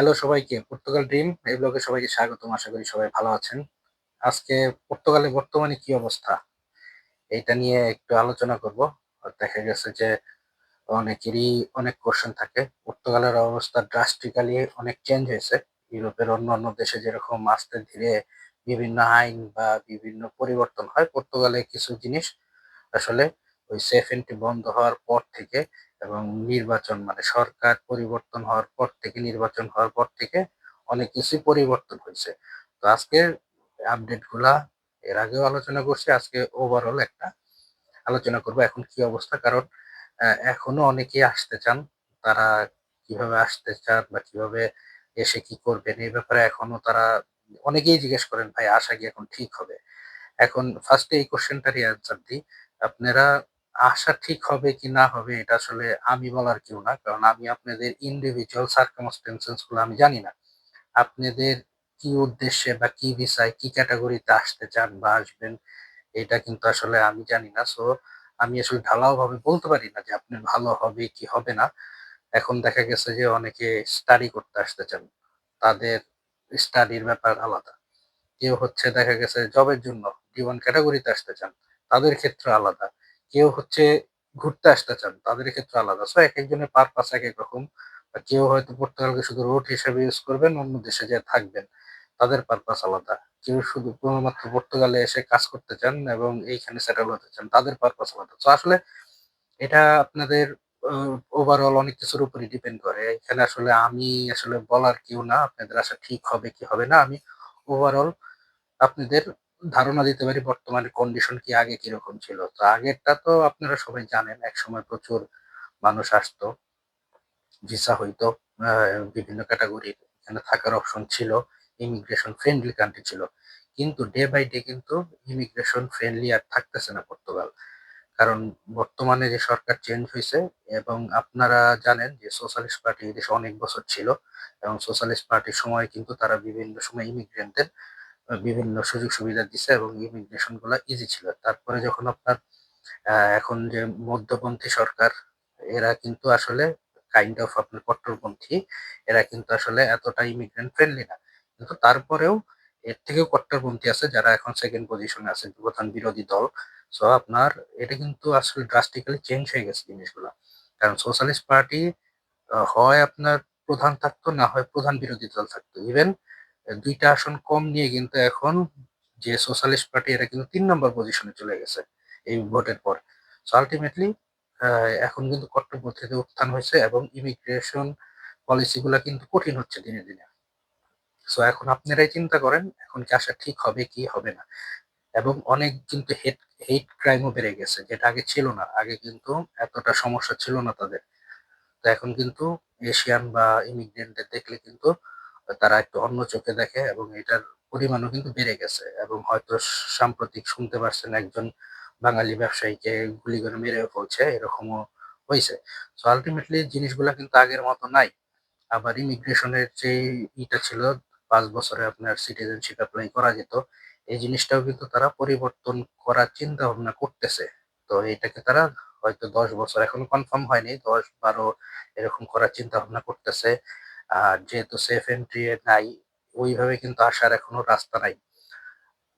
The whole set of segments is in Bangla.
হ্যালো সবাইকে পর্তুগাল ড্রিম এই ব্লগে সবাইকে স্বাগতম, আশা করি সবাই ভালো আছেন। আজকে পর্তুগালে বর্তমানে কি অবস্থা? এইটা নিয়ে একটু আলোচনা করব। দেখা গেছে যে অনেকেরই অনেক কোশ্চেন থাকে। পর্তুগালের অবস্থা ড্রাস্টিক্যালি অনেক চেঞ্জ হয়েছে। ইউরোপের অন্য অন্য দেশে যেরকম আস্তে ধীরে বিভিন্ন আইন বা বিভিন্ন পরিবর্তন হয় পর্তুগালে কিছু জিনিস আসলে ওই সেফ এন্ট্রি বন্ধ হওয়ার পর থেকে এবং নির্বাচন মানে সরকার পরিবর্তন হওয়ার পর থেকে, নির্বাচন হওয়ার পর থেকে অনেক কিছুই পরিবর্তন হয়েছে। তো আজকের আপডেটগুলা এর আগেও আলোচনা করছি, আজকে ওভারঅল একটা আলোচনা করব এখন কি অবস্থা। কারণ এখনও অনেকেই আসতে চান, তারা কীভাবে আসতে চান বা কীভাবে এসে কি করবেন এই ব্যাপারে এখনও তারা অনেকেই জিজ্ঞেস করেন, ভাই, আসা কি এখন ঠিক হবে? এখন ফার্স্টে এই কোশ্চেনটারই অ্যান্সার দিই। আপনারা আসা ঠিক হবে কি না হবে, এটা আসলে আমি বলার কেউ না। কারণ আমি আপনাদের ইন্ডিভিজুয়াল সার্কামস্টেন্সেসগুলো আমি জানি না। আপনাদের কি উদ্দেশ্যে বা কি বিষয়, কি ক্যাটাগরিতে আসতে চান বা আসবেন, এটা কিন্তু আসলে আমি জানি না। সো আমি আসলে ঢালাও ভাবে বলতে পারি না যে আপনি ভালো হবে কি হবে না। এখন দেখা গেছে যে অনেকে স্টাডি করতে আসতে চান, তাদের স্টাডির ব্যাপার আলাদা। কেউ হচ্ছে দেখা গেছে জবের জন্য জীবন ক্যাটাগরিতে আসতে চান, তাদের ক্ষেত্রে আলাদা। কেউ হচ্ছে ঘুরতে আসতে চান, তাদের ক্ষেত্রে আলাদা। সো এক একজনের পারপাস এক এক রকম। কেউ হয়তো পর্তুগালকে শুধু রোড হিসেবে ইউজ করবেন, অন্য দেশে যে থাকবেন। তাদের পারপাস আলাদা। কেউ শুধু শুধুমাত্র পর্তুগালে এসে কাজ করতে চান এবং এইখানে সেটেল হতে চান, তাদের পারপাস আলাদা। তো আসলে এটা আপনাদের ওভারঅল অনেক কিছুর উপরে ডিপেন্ড করে। এখানে আসলে আমি আসলে বলার কেউ না, আপনাদের আসা ঠিক হবে কি হবে না, আমি ওভারঅল আপনাদের ধারণা দিতে পারি বর্তমানে কন্ডিশন কি, আগে কীরকম ছিল। তো আগেরটা তো আপনারা সবাই জানেন এক সময় প্রচুর মানুষ আসতো, ভিসা হইতো বিভিন্ন ক্যাটাগরির এখানে থাকার অপশন ছিল ইমিগ্রেশন ফ্রেন্ডলি কান্ট্রি ছিল। কিন্তু ডে বাই ডে কিন্তু ইমিগ্রেশন ফ্রেন্ডলি আর থাকতেছে না পর্তুগাল কারণ বর্তমানে যে সরকার চেঞ্জ হয়েছে এবং আপনারা জানেন যে সোশ্যালিস্ট পার্টি দেশে অনেক বছর ছিল এবং সোশ্যালিস্ট পার্টির সময় কিন্তু তারা বিভিন্ন সময় ইমিগ্রেন্টদের বিভিন্ন সুযোগ সুবিধা দিছে এবং ইমিগ্রেশনগুলা ইজি ছিল। তারপরে যখন আপনার এখন যে মধ্যপন্থী সরকার, এরা কিন্তু আসলে কাইন্ড অফ আপনার কট্টরপন্থী, এরা কিন্তু আসলে এতটা ইমিগ্রেন্ট ফ্রেন্ডলি না। কিন্তু তারপরেও এর থেকেও কট্টরপন্থী আছে যারা এখন সেকেন্ড পজিশনে আছে, প্রধান বিরোধী দল। সো আপনার, এটা কিন্তু আসলে ড্রাস্টিক্যালি চেঞ্জ হয়ে গেছে জিনিসগুলো। কারণ সোশ্যালিস্ট পার্টি হয় আপনার প্রধান থাকতো, না হয় প্রধান বিরোধী দল থাকতো। ইভেন দুইটা আসন কম নিয়ে কিন্তু এখন যে সোশ্যালিস্ট পার্টি এরা কিন্তু তিন নম্বর পজিশনে চলে গেছে এই ভোটের পর। সো আলটিমেটলি এখন কিন্তু কট্টরপন্থীতে উত্থান হয়েছে এবং ইমিগ্রেশন পলিসিগুলো কিন্তু কঠিন হচ্ছে দিনে দিনে। সো এখন আপনারাই চিন্তা করেন, এখন কি আসা ঠিক হবে, কি হবে না? এবং অনেক কিন্তু হেট হেট ক্রাইমও বেড়ে গেছে, যেটা আগে ছিল না। আগে কিন্তু এতটা সমস্যা ছিল না তাদের। তো এখন কিন্তু এশিয়ান বা ইমিগ্রেন্টদের দেখলে কিন্তু তারা একটু অন্য চোখে দেখে এবং এটার পরিমাণও কিন্তু বেড়ে গেছে এবং হয়তো সাম্প্রতিক শুনতে পারছেন একজন বাঙালি ব্যবসায়ীকে গুলি করে মেরে ফেলছে, এরকমও হয়েছে। সো আলটিমেটলি জিনিসগুলা কিন্তু আগের মতো নাই। আবার ইমিগ্রেশনের যে ইটা ছিল, পাঁচ বছরে আপনার সিটিজেনশিপ অ্যাপ্লাই করা যেত, এই জিনিসটাও কিন্তু তারা পরিবর্তন করার চিন্তা ভাবনা করতেছে। তো এটাকে তারা হয়তো দশ বছর এখনও কনফার্ম হয়নি, দশ বারো এরকম করার চিন্তা ভাবনা করতেছে। আর যেহেতু সেফ এন্ট্রি নাই, ওইভাবে কিন্তু আসার এখনও রাস্তা নাই।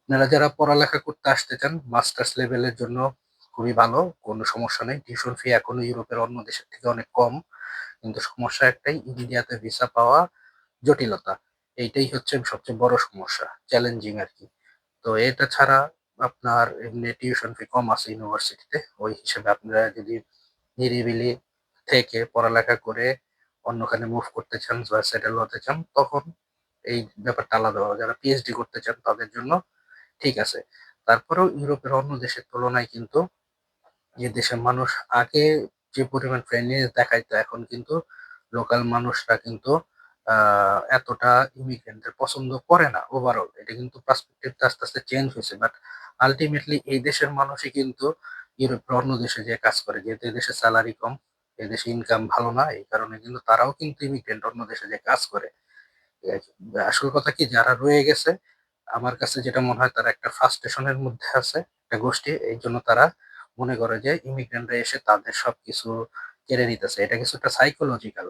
আপনারা যারা পড়ালেখা করতে আসতে চান মাস্টার্স লেভেলের জন্য খুবই ভালো, কোনো সমস্যা নেই। টিউশন ফি এখনও ইউরোপের অন্য দেশের থেকে অনেক কম, কিন্তু সমস্যা একটাই, ইন্ডিয়াতে ভিসা পাওয়া জটিলতা। এইটাই হচ্ছে সবচেয়ে বড় সমস্যা চ্যালেঞ্জিং আর কি। তো এটা ছাড়া আপনার এমনি টিউশন ফি কম আছে ইউনিভার্সিটিতে ওই হিসেবে আপনারা যদি নিরিবিলি থেকে পড়ালেখা করে অন্যখানে মুভ করতে চান বা সেটেল হতে চান, তখন এই ব্যাপারটা আলাদা হবে। যারা পিএইচডি করতে চান, তাদের জন্য ঠিক আছে। তারপরেও ইউরোপের অন্য দেশের তুলনায় কিন্তু যে দেশের মানুষ আগে যে পরিমাণ ফ্রেন্ডলিনেস দেখাইতো, এখন কিন্তু লোকাল মানুষরা কিন্তু এতটা ইমিগ্রেন্টদের পছন্দ করে না ওভারঅল এটা কিন্তু পার্সপেক্টিভটা আস্তে আস্তে চেঞ্জ হয়েছে। বাট আলটিমেটলি এই দেশের মানুষই কিন্তু ইউরোপের অন্য দেশে যে কাজ করে, যেহেতু দেশের স্যালারি কম। এদেশে ইনকাম ভালো না, এই কারণে কিন্তু তারাও কিন্তু ইমিগ্রেন্ট অন্য দেশে যে কাজ করে আসল কথা কি, যারা রয়ে গেছে, আমার কাছে যেটা মনে হয় তারা একটা ফ্রাস্ট্রেশনের মধ্যে আছে, একটা গোষ্ঠী, এই জন্য তারা মনে করে যে ইমিগ্রেন্টরা এসে তাদের সবকিছু কেড়ে নিতেছে এটা কিছুটা সাইকোলজিক্যাল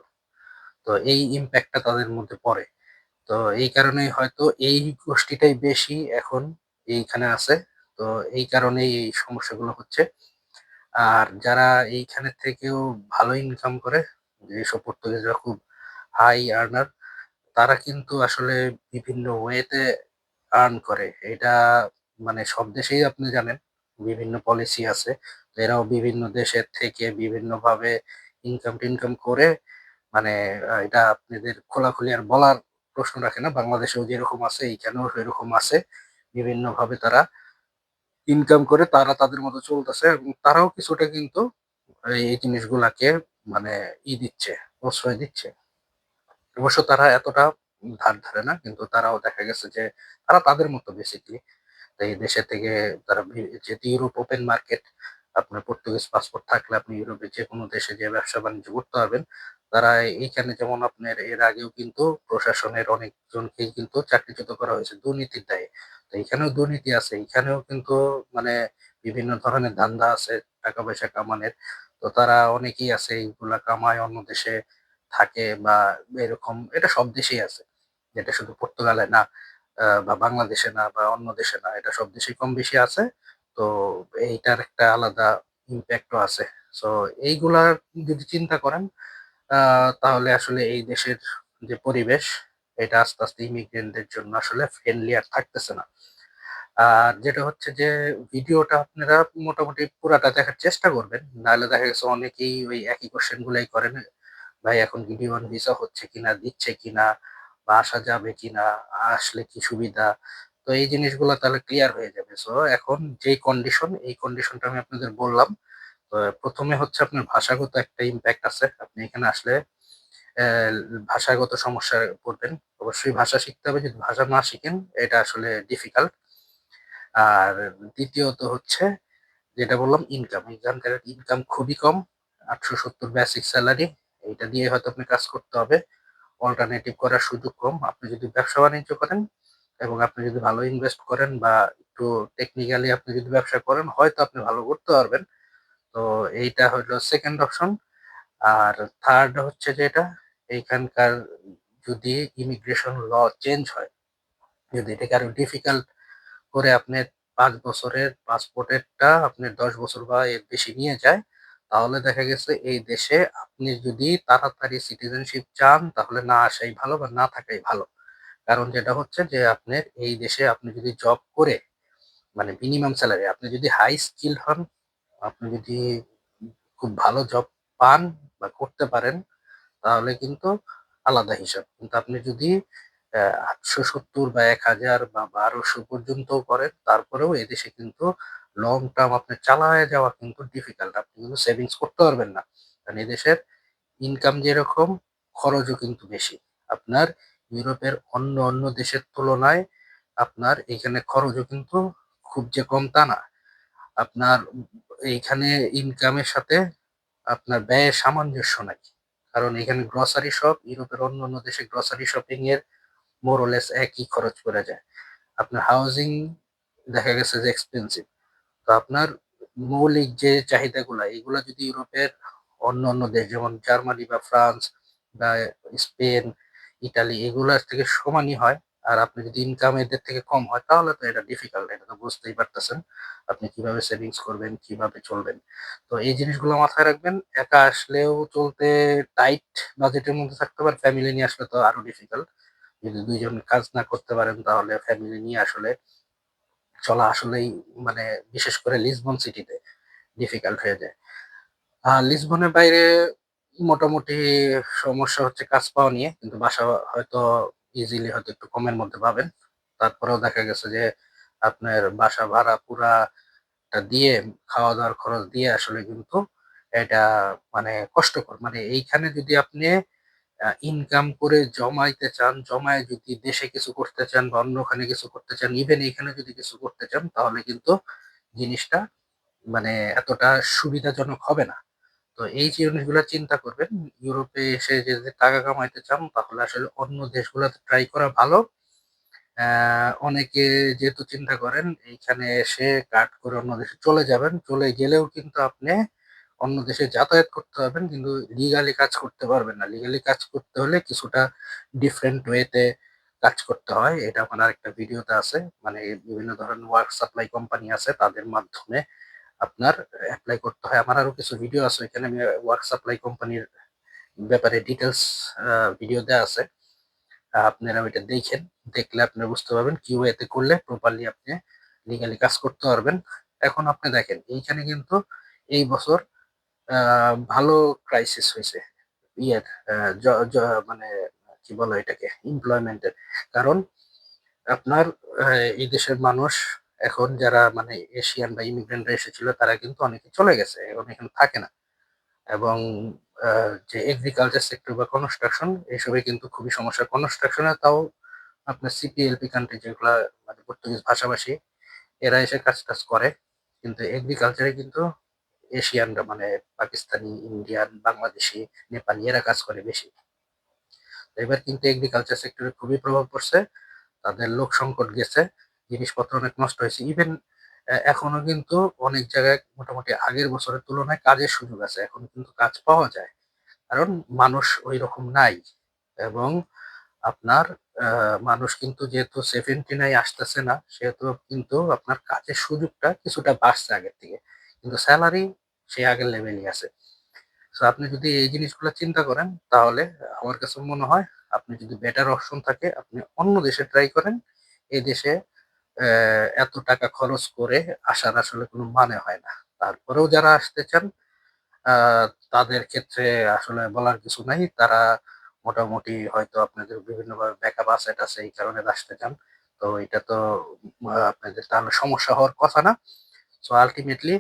তো এই ইম্প্যাক্টটা তাদের মধ্যে পড়ে। তো এই কারণেই হয়তো এই গোষ্ঠীটাই বেশি এখন এইখানে আছে। তো এই কারণেই এই সমস্যাগুলো হচ্ছে। আর যারা এইখানে থেকেও ভালো ইনকাম করে, যেসব পর্তুগিজরা খুব হাই আর্নার, তারা কিন্তু আসলে বিভিন্ন ওয়েতে আর্ন করে। এটা মানে সব দেশেই আপনি জানেন বিভিন্ন পলিসি আছে। এরাও বিভিন্ন দেশের থেকে বিভিন্নভাবে ইনকাম-টিনকাম করে মানে এটা আপনাদের খোলাখুলি আর বলার প্রশ্ন রাখে না। বাংলাদেশেও যেরকম আছে এইখানেও সেরকম আছে। বিভিন্নভাবে তারা ইনকাম করে তারা তাদের মতো চলতেছে এবং তারাও কিছুটা কিন্তু এই জিনিসগুলাকে মানে ই দিচ্ছে, প্রশ্রয় দিচ্ছে। অবশ্য তারা এতটা ধার ধারে না। কিন্তু তারাও দেখা গেছে যে তারা তাদের মতো বেসিক্যালি। তো এই দেশে থেকে তারা যেহেতু ইউরোপ ওপেন মার্কেট, আপনার পর্তুগিজ পাসপোর্ট থাকলে আপনি ইউরোপের যেকোনো দেশে যে ব্যবসা-বাণিজ্য করতে পারবেন। তারা এইখানে যেমন আপনার এর আগেও কিন্তু প্রশাসনের অনেকজনকেই কিন্তু চাকরিচ্যুত করা হয়েছে দুর্নীতির দায়ে। তো এইখানেও দুর্নীতি আছে। এখানেও কিন্তু মানে বিভিন্ন ধরনের ধান্দা আছে টাকা-পয়সা কামানের। তো তারা অনেকেই আছে, এইগুলা কামায়, অন্য দেশে থাকে বা এরকম, এটা সব দেশেই আছে। এটা শুধু পর্তুগালে না বা বাংলাদেশে না, বা অন্য দেশে না। এটা সব দেশেই কম বেশি আছে। তো এইটার একটা আলাদা ইমপ্যাক্টও আছে। সো এইগুলা যদি চিন্তা করেন তাহলে আসলে এই দেশের যে পরিবেশ এটা আস্তে, আস্তে ইমিগ্রেন্টদের জন্য আসলে ফ্রেন্ডলি আর থাকতেছে না। আর যেটা হচ্ছে যে ভিডিওটা আপনারা মোটামুটি পুরাটা দেখার চেষ্টা করবেন। নাহলে দেখা গেছে অনেকেই ওই একই কোয়েশ্চেন গুলাই করেন। ভাই এখন কি ডি-1 ভিসা হচ্ছে কিনা, দিচ্ছে কিনা বা আসা যাবে কিনা, আসলে কি সুবিধা? তো এই জিনিসগুলো তাহলে ক্লিয়ার হয়ে যাবে। সো এখন যেই কন্ডিশন এই কন্ডিশনটা আমি আপনাদের বললাম। তো ১ম এ হচ্ছে আপনার ভাষাগত একটা ইমপ্যাক্ট আছে। আপনি এখানে আসলে ভাষাগত সমস্যায় পড়বেন। অবশ্যই ভাষা শিখতে হবে। যদি ভাষা না শিখেন, এটা আসলে ডিফিকাল্ট। আর দ্বিতীয়ত হচ্ছে, যেটা বললাম ইনকাম। এখানকার ইনকাম খুবই কম। ৮৭০ বেসিক স্যালারি এইটা দিয়ে হয়তো আপনি কাজ করতে হবে। অল্টারনেটিভ করার সুযোগ কম। আপনি যদি ব্যবসা-বাণিজ্য করেন এবং আপনি যদি ভালো ইনভেস্ট করেন বা একটু টেকনিক্যালি আপনি যদি ব্যবসা করেন, হয়তো আপনি ভালো করতে পারবেন। তো এইটা হলো সেকেন্ড অপশন। আর থার্ড হচ্ছে যেটা এইখানকার যদি ইমিগ্রেশন ল চেঞ্জ হয়, যদি এটাকে আরও ডিফিকাল্ট করে আপনার পাঁচ বছরের পাসপোর্টেরটা আপনার ১০ বছর বা এর বেশি নিয়ে যায়, তাহলে দেখা গেছে এই দেশে আপনি যদি তাড়াতাড়ি সিটিজেনশিপ চান তাহলে না আসাই ভালো বা না থাকাই ভালো। কারণ যেটা হচ্ছে যে আপনার এই দেশে আপনি যদি জব করে মানে মিনিমাম স্যালারি আপনি যদি হাই স্কিল হন, আপনি যদি খুব ভালো জব পান বা করতে পারেন তাহলে কিন্তু আলাদা হিসাব। কিন্তু আপনি যদি আটশো সত্তর বা ১,০০০ বা বারোশো পর্যন্তও করেন তারপরেও এদেশে কিন্তু লং টার্ম আপনার চালায় যাওয়া কিন্তু ডিফিকাল্ট। আপনি কিন্তু সেভিংস করতে পারবেন না। কারণ এদেশের ইনকাম যেরকম খরচও কিন্তু বেশি। আপনার ইউরোপের অন্য, অন্য দেশের তুলনায় আপনার এখানে খরচও কিন্তু খুব যে কম তা না। আপনার এইখানে ইনকামের সাথে আপনার ব্যয়ের সামঞ্জস্য নাই। কারণ এখানে গ্রসারি শপ ইউরোপের অন্য অন্য দেশে গ্রসারি শপিং এর মোর ওর একই খরচ করে যায়। আপনার হাউজিং দেখা গেছে যে এক্সপেন্সিভ তো আপনার মৌলিক যে চাহিদাগুলা এগুলো যদি ইউরোপের অন্য অন্য দেশ যেমন জার্মানি বা ফ্রান্স বা স্পেন, ইটালি এগুলোর থেকে সমানই হয়। আর আপনি যদি ইনকাম এদের থেকে কম হয় তাহলে তো এটা ডিফিকাল্ট। এটা তো বুঝতেই পারতেছেন। আপনি কীভাবে সেভিংস করবেন, কীভাবে চলবেন। তো এই জিনিসগুলো মাথায় রাখবেন। একা আসলেও চলতে টাইট বাজেটের মধ্যে থাকতে পারে। ফ্যামিলি নিয়ে আসলে তো আরও ডিফিকাল্ট। যদি দুইজন কাজ না করতে পারেন তাহলে ফ্যামিলি নিয়ে আসলে চলা আসলেই মানে বিশেষ করে লিসবন সিটিতে ডিফিকাল্ট হয়ে যায়। আর লিসবনের বাইরে মোটামুটি সমস্যা হচ্ছে কাজ পাওয়া নিয়ে। কিন্তু বাসা হয়তো ইজিলি হয়তো একটু কমের মধ্যে পাবেন। তারপরেও দেখা গেছে যে আপনার বাসা ভাড়া পুরাটা দিয়ে খাওয়া-দাওয়ার খরচ দিয়ে আসলে কিন্তু এটা মানে কষ্টকর। মানে এইখানে যদি আপনি ইনকাম করে জমাইতে চান, জমায়ে যদি দেশে কিছু করতে চান বা অন্যখানে কিছু করতে চান, ইভেন এইখানে যদি কিছু করতে চান তাহলে কিন্তু জিনিসটা মানে এতটা সুবিধাজনক হবে না। তো এই যে জিনিসগুলো চিন্তা করবেন। ইউরোপে এসে যদি টাকা কামাইতে চান, তাহলে আসলে অন্য দেশগুলাতে ট্রাই করা ভালো। অনেকে যেহেতু চিন্তা করেন, এইখানে এসে কাট করে অন্য দেশে চলে যাবেন। চলে গেলেও কিন্তু আপনি অন্য দেশে যাতায়াত করতে পারবেন, কিন্তু লিগালি কাজ করতে পারবেন না লিগালি কাজ করতে হলে কিছুটা ডিফারেন্ট ওয়েতে কাজ করতে হয় এটা আমার আরেকটা ভিডিওতে আছে মানে বিভিন্ন ধরনের ওয়ার্ক সাপ্লাই কোম্পানি আছে, তাদের মাধ্যমে আপনার অ্যাপ্লাই করতে হয়। আমার আরও কিছু ভিডিও আছে এখানে আমি ওয়ার্ক সাপ্লাই কোম্পানির ব্যাপারে ডিটেলস ভিডিও দেওয়া আছে। আপনারা ওইটা দেখেন, দেখলে আপনারা বুঝতে পারবেন কি ওয়েতে করলে প্রপারলি আপনি লিগালি কাজ করতে পারবেন। এখন আপনি দেখেন, এইখানে কিন্তু এই বছর ভালো ক্রাইসিস হয়েছে। ইয়ের মানে কি বলো এটাকে এমপ্লয়মেন্টের কারণ আপনার এই দেশের মানুষ এখন যারা মানে এশিয়ান বা ইমিগ্রেন্টরা এসেছিল, তারা কিন্তু অনেকে চলে গেছে, এখন এখানে থাকে না। এবং যে এগ্রিকালচার সেক্টর বা কনস্ট্রাকশন এসবে কিন্তু খুবই সমস্যা। কনস্ট্রাকশনে তাও আপনার সিপিএলপি কান্ট্রি যেগুলা মানে পর্তুগিজ ভাষাভাষী, এরা এসে কাজ টাজ করে। কিন্তু এগ্রিকালচারে কিন্তু এশিয়ানরা মানে পাকিস্তানি ইন্ডিয়ান বাংলাদেশি, নেপালি এরা কাজ করে বেশি। এবার কিন্তু এগ্রিকালচার সেক্টরে খুবই প্রভাব পড়ছে, তাদের লোক সংকট গেছে। জিনিসপত্র অনেক নষ্ট হয়েছে। ইভেন এখনও কিন্তু অনেক জায়গায় মোটামুটি আগের বছরের তুলনায় কাজের সুযোগ আছে। এখন কিন্তু কাজ পাওয়া যায়। কারণ মানুষ ওই রকম নাই এবং আপনার মানুষ কিন্তু যেহেতু সেভেন্টি নাই আসতেছে না, সেহেতু কিন্তু আপনার কাজের সুযোগটা কিছুটা বাড়ছে আগের থেকে। কিন্তু স্যালারি সেই আগের লেভেলই আছে। তো আপনি যদি এই জিনিসগুলো চিন্তা করেন, তাহলে আমার কাছে মনে হয় আপনি যদি বেটার অপশন থাকে, আপনি অন্য দেশে ট্রাই করেন। এই দেশে এত টাকা খরচ করে আসার আসলে কোনো মানে হয় না। তারপরেও যারা আসতে চান তাদের ক্ষেত্রে আসলে বলার কিছু নাই। তারা মোটামুটি হয়তো আপনাদের বিভিন্নভাবে ব্যাকআপ আছে এই কারণে আসতে চান। তো এটা তো আপনাদের তাহলে সমস্যা হওয়ার কথা না। সো আলটিমেটলি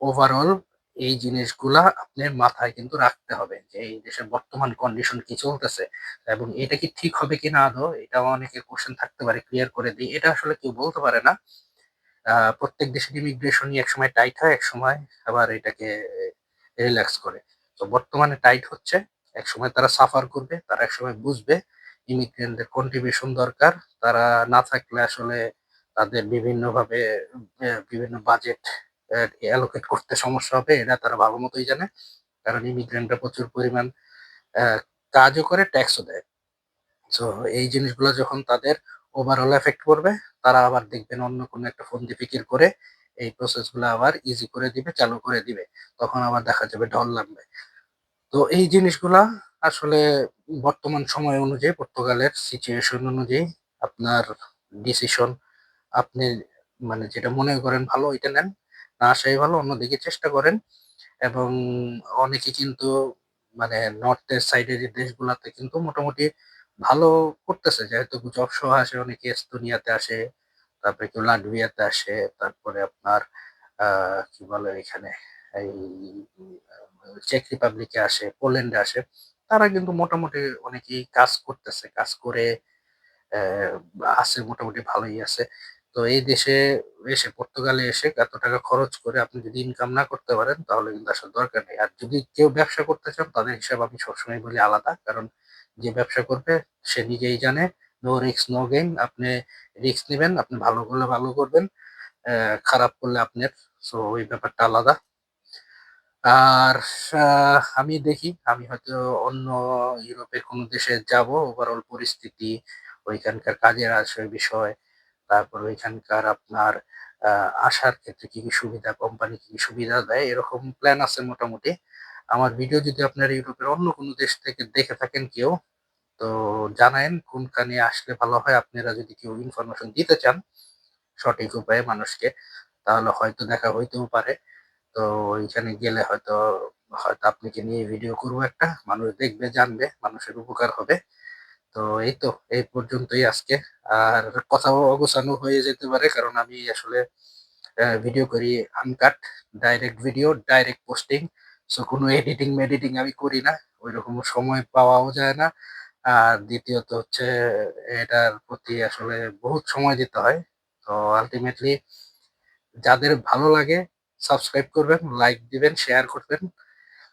ওভারঅল এই জিনিসগুলা আপনার মাথায় কিন্তু রাখতে হবে যে এই দেশের বর্তমান কন্ডিশন কি চলতেছে এবং এটা কি ঠিক হবে কিনা আদৌ এটা অনেকের কোশ্চেন থাকতে পারে ক্লিয়ার করে দিই এটা আসলে কেউ বলতে পারে না। প্রত্যেক দেশের ইমিগ্রেশনই একসময় টাইট হয়, একসময় আবার এটাকে রিল্যাক্স করে। তো বর্তমানে টাইট হচ্ছে, একসময় তারা সাফার করবে, তারা একসময় বুঝবে ইমিগ্রেন্টদের কন্ট্রিবিউশন দরকার। তারা না থাকলে আসলে তাদের বিভিন্নভাবে বিভিন্ন বাজেট অ্যালোকেট করতে সমস্যা হবে এটা তারা ভালো মতোই জানে। কারণ ইমিগ্রেন্টরা প্রচুর পরিমাণ কাজও করে ট্যাক্সও দেয়। তো এই জিনিসগুলো যখন তাদের ওভারঅল এফেক্ট করবে তারা আবার দেখবেন অন্য কোনো একটা ফোন দিয়ে ফিকির করে, এই প্রসেসগুলো আবার ইজি করে দিবে, চালু করে দিবে। তখন আবার দেখা যাবে ঢল লাগবে তো এই জিনিসগুলা আসলে বর্তমান সময় অনুযায়ী, পর্তুগালের সিচুয়েশন অনুযায়ী আপনার ডিসিশন আপনি মানে যেটা মনে করেন ভালো, ওইটা নেন। না আসাই ভালো, অন্যদিকে চেষ্টা করেন। এবং অনেকে কিন্তু মানে নর্থের সাইডের যে দেশগুলাতে কিন্তু মোটামুটি ভালো করতেছে। যেহেতু জব সহ আসে, অনেকে এস্তোনিয়াতে আসে, তারপরে কেউ লাটভিয়াতে আসে, তারপরে আপনার কি বলে এখানে, এই চেক রিপাবলিকে আসে পোল্যান্ডে আসে, তারা কিন্তু মোটামুটি অনেকেই কাজ করতেছে। কাজ করে আছে, মোটামুটি ভালোই আছে। তো এই দেশে এসে, পর্তুগালে এসে এত টাকা খরচ করে আপনি যদি ইনকাম না করতে পারেন, তাহলে কিন্তু আসার দরকার নেই। আর যদি কেউ ব্যবসা করতে চান, তাদের হিসাব আমি সবসময় বলি আলাদা। কারণ যে ব্যবসা করবে, সে নিজেই জানে নো রিস্ক নো গেইন আপনি রিস্ক নেবেন, আপনি ভালো করলে ভালো করবেন খারাপ করলে আপনার। সো ওই ব্যাপারটা আলাদা। আর আমি দেখি, আমি হয়তো অন্য ইউরোপের কোনো দেশে যাব ওভারঅল পরিস্থিতি, ওইখানকার কাজের আসে বিষয় তারপর ওইখানকার আপনার আসার ক্ষেত্রে কি কি সুবিধা কোম্পানি কি কি সুবিধা দেয়, এরকম প্ল্যান আছে মোটামুটি। আমার ভিডিও যদি আপনার ইউরোপের অন্য কোনো দেশ থেকে দেখে থাকেন কেউ, তো জানায়েন কোনখানে আসলে ভালো হয়। আপনারা যদি কেউ ইনফরমেশন দিতে চান, সঠিক উপায়ে মানুষকে, তাহলে হয়তো দেখা হইতেও পারে। তো ওইখানে গেলে হয়তো হয়তো আপনাকে নিয়ে ভিডিও করব একটা। মানুষ দেখবে, জানবে, মানুষের উপকার হবে। তো এই তো, এই পর্যন্তই আজকে। আর কথাও অগোছানো হয়ে যেতে পারে, কারণ আমি আসলে ভিডিও করি uncut direct video direct posting so কোনো এডিটিং মেডিটিং আমি করি না ওই রকম সময় পাওয়াও যায় না। আর দ্বিতীয়ত হচ্ছে, এটার প্রতি আসলে বহুত সময় দিতে হয়, তো আলটিমেটলি যাদের ভালো লাগে সাবস্ক্রাইব করবেন লাইক দিবেন শেয়ার করবেন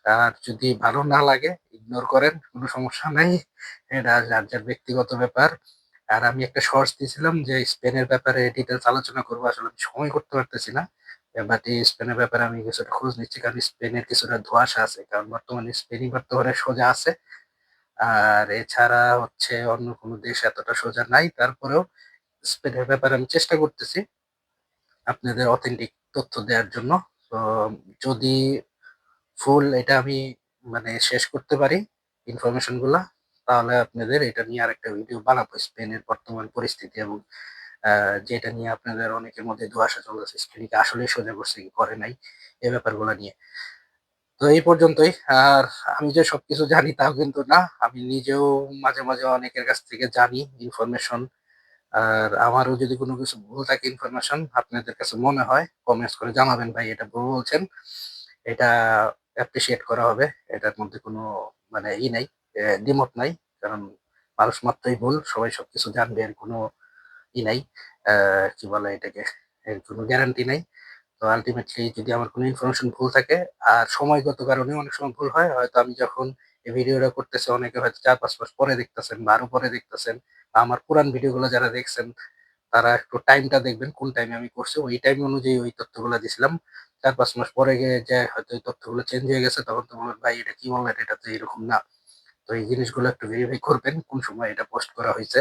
আর যদি ভালো না লাগে ইগনোর করেন, কোনো সমস্যা নাই। এটা যার যার ব্যক্তিগত ব্যাপার। আর আমি একটা শর্টস দিয়েছিলাম যে স্পেনের ব্যাপারে ডিটেলস আলোচনা করব। আসলে আমি সময় করতে পারতেছি না। বাট এই স্পেনের ব্যাপারে আমি কিছুটা খোঁজ নিচ্ছি, কারণ স্পেনের কিছুটা ধোঁয়াশা আছে, কারণ বর্তমানে স্পেনই বর্তমানে সোজা আছে। আর এছাড়া হচ্ছে অন্য কোনো দেশ এতটা সোজা নাই। তারপরেও স্পেনের ব্যাপারে আমি চেষ্টা করতেছি আপনাদের অথেন্টিক তথ্য দেওয়ার জন্য। তো যদি ফুল এটা আমি মানে শেষ করতে পারি ইনফরমেশনগুলা, তাহলে আপনাদের এটা নিয়ে আরেকটা ভিডিও বানাবো স্পেনের বর্তমান পরিস্থিতি এবং যেটা নিয়ে আপনাদের অনেকের মধ্যে ধোয়াশা চলতেছে। স্পেনকে আসলে সোজা করছে কি করে নাই এই ব্যাপারগুলো নিয়ে। তো এই পর্যন্তই। আর আমি যে সবকিছু জানি তাও কিন্তু না, আমি নিজেও মাঝে মাঝে অনেকের কাছ থেকে জানি ইনফরমেশন আর আমারও যদি কোনো কিছু ভুল থাকে ইনফরমেশন আপনাদের কাছে মনে হয় কমেন্টস করে জানাবেন ভাই, এটা ভুল বলছেন। এটা অ্যাপ্রিসিয়েট করা হবে। এটার মধ্যে কোনো মানে ই নাই দ্বিমত নাই, কারণ মানুষ মাত্রই ভুল, সবাই সবকিছু জানবে, এর কোনো ই নাই কি বলে এটাকে, এর কোনো গ্যারান্টি নাই। তো আলটিমেটলি যদি আমার কোনো ইনফরমেশন ভুল থাকে, আর সময়গত কারণে অনেক সময় ভুল হয়, হয়তো আমি যখন এই ভিডিওটা করতেছি, অনেকে হয়তো চার পাঁচ মাস পরে দেখতেছেন বা আরও পরে দেখতেছেন আমার পুরান ভিডিওগুলো যারা দেখছেন, তারা একটু টাইমটা দেখবেন, কোন টাইমে আমি করছি, ওই টাইম অনুযায়ী ওই তথ্যগুলো দিছিলাম। চার পাঁচ মাস পরে গিয়ে যে হয়তো তথ্যগুলো চেঞ্জ হয়ে গেছে, তখন তো বলবেন, ভাই, এটা কি বললেন এটা তো এরকম না। তো এই জিনিসগুলো একটু ভেরিফাই করবেন, কোন সময় এটা পোস্ট করা হয়েছে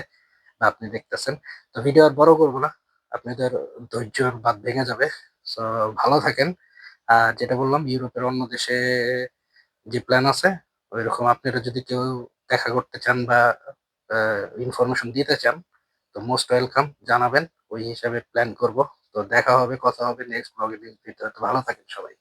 বা আপনি দেখতেছেন। তো ভিডিও আর বড় করব না, আপনাদের ধৈর্য বাদ ভেঙে যাবে। সো ভালো থাকেন। আর যেটা বললাম, ইউরোপের অন্য দেশে যে প্ল্যান আছে, ওইরকম আপনারা যদি কেউ দেখা করতে চান বা ইনফরমেশন দিতে চান, তো মোস্ট ওয়েলকাম জানাবেন। ওই হিসাবে প্ল্যান করব। তো দেখা হবে কথা হবে নেক্সট ব্লগে ভালো থাকেন সবাই।